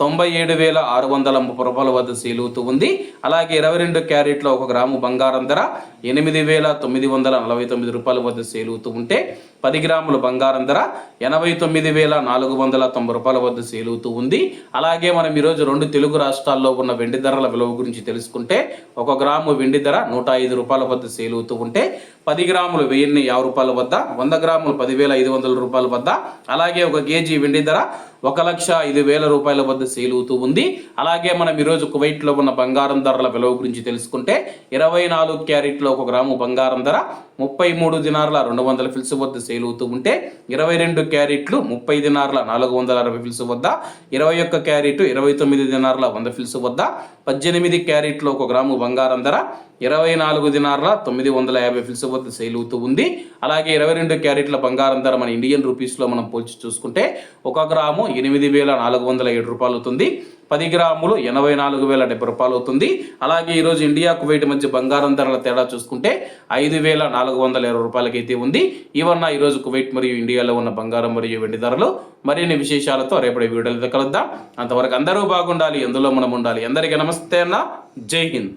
తొంభై ఏడు వేల ఆరు వందల ముప్పై రూపాయల వద్ద సేల్ అవుతూ ఉంది. అలాగే ఇరవై రెండు క్యారెట్ల ఒక గ్రాము బంగారం ధర ఎనిమిది వేల తొమ్మిది వందల నలభై తొమ్మిది రూపాయల వద్ద సేలుతూ అవుతూ ఉంటే పది గ్రాముల బంగారం ధర ఎనభై తొమ్మిది వేల నాలుగు వందల తొంభై రూపాయల వద్ద సేలుతూ ఉంది. అలాగే మనం ఈరోజు రెండు తెలుగు రాష్ట్రాల్లో ఉన్న వెండి ధరల విలువ గురించి తెలుసుకుంటే ఒక గ్రాము వెండి ధర నూట ఐదు రూపాయల వద్ద సేలుతూ ఉంటే పది గ్రాములు వెయ్యిన్ని యాభై రూపాయల వద్ద వంద గ్రాములు పదివేల ఐదు వందల రూపాయల వద్ద అలాగే ఒక కేజీ వెండి ధర ఒక లక్ష ఐదు వేల రూపాయల వద్ద సేల్ అవుతూ ఉంది. అలాగే మనం ఈరోజు కువైట్లో ఉన్న బంగారం ధరల విలువ గురించి తెలుసుకుంటే ఇరవై నాలుగు క్యారెట్లో ఒక గ్రాము బంగారం ధర ముప్పై మూడు దినార్ల రెండు వందల ఫిల్స్ వద్ద సేల్ అవుతూ ఉంటే ఇరవై రెండు క్యారెట్లు ముప్పై దినార్ల నాలుగు వందల అరవై ఫిల్స్ వద్ద ఇరవై ఒక్క క్యారెట్ ఇరవై తొమ్మిది దినార్ల వంద ఫిల్స్ వద్ద పద్దెనిమిది క్యారెట్లు ఒక గ్రాము బంగారం ధర ఇరవై నాలుగు దినార్ల తొమ్మిది వందల యాభై ఫిల్స్ వద్ద సేల్ అవుతూ ఉంది. అలాగే ఇరవై రెండు క్యారెట్ల బంగారం ధర మన ఇండియన్ రూపీస్లో మనం పోల్చి చూసుకుంటే ఒక గ్రాము ఎనిమిది వేల నాలుగు వందల ఏడు రూపాయలు అవుతుంది. పది గ్రాములు ఎనభై నాలుగు వేల డెబ్బై రూపాయలు అవుతుంది. అలాగే ఈరోజు ఇండియా కువైట్ మధ్య బంగారం ధరల తేడా చూసుకుంటే ఐదు వేల నాలుగు వందల ఇరవై రూపాయలకి అయితే ఉంది. ఇవన్న ఈరోజు కువైట్ మరియు ఇండియాలో ఉన్న బంగారం మరియు వెండి ధరలు. మరిన్ని విశేషాలతో రేపటి వీడియోలతో కలుద్దాం. అంతవరకు అందరూ బాగుండాలి ఎందులో మనం ఉండాలి. అందరికీ నమస్తే అన్న. జై హింద్.